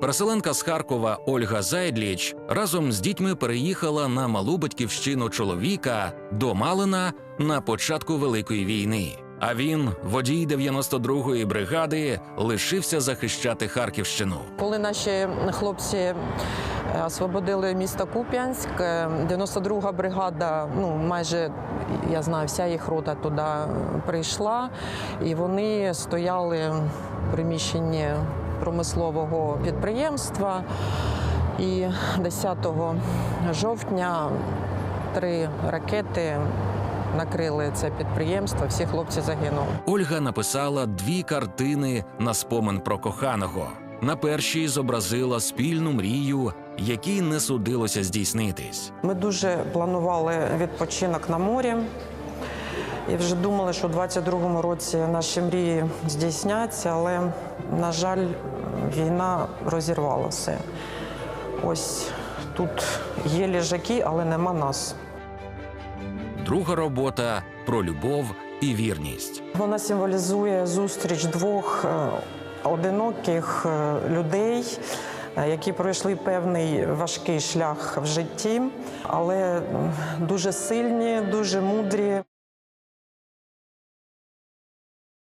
Переселенка з Харкова Ольга Зайдліч разом з дітьми переїхала на малу батьківщину чоловіка до Малина на початку Великої війни. А він, водій 92-ї бригади, лишився захищати Харківщину. Коли наші хлопці е, освободили місто Куп'янськ, е, 92-га бригада, ну майже я знаю, вся їх рота туди прийшла, і вони стояли в приміщенні промислового підприємства. І 10 жовтня три ракети накрили це підприємство. Всі хлопці загинули. Ольга написала дві картини на спомин про коханого. На першій зобразила спільну мрію, якій не судилося здійснитись. Ми дуже планували відпочинок на морі. І вже думали, що у 22-му році наші мрії здійсняться, але, на жаль, війна розірвала все. Ось тут є ліжаки, але нема нас. Друга робота про любов і вірність. Вона символізує зустріч двох е, одиноких е, людей, е, які пройшли певний важкий шлях в житті, але дуже сильні, дуже мудрі.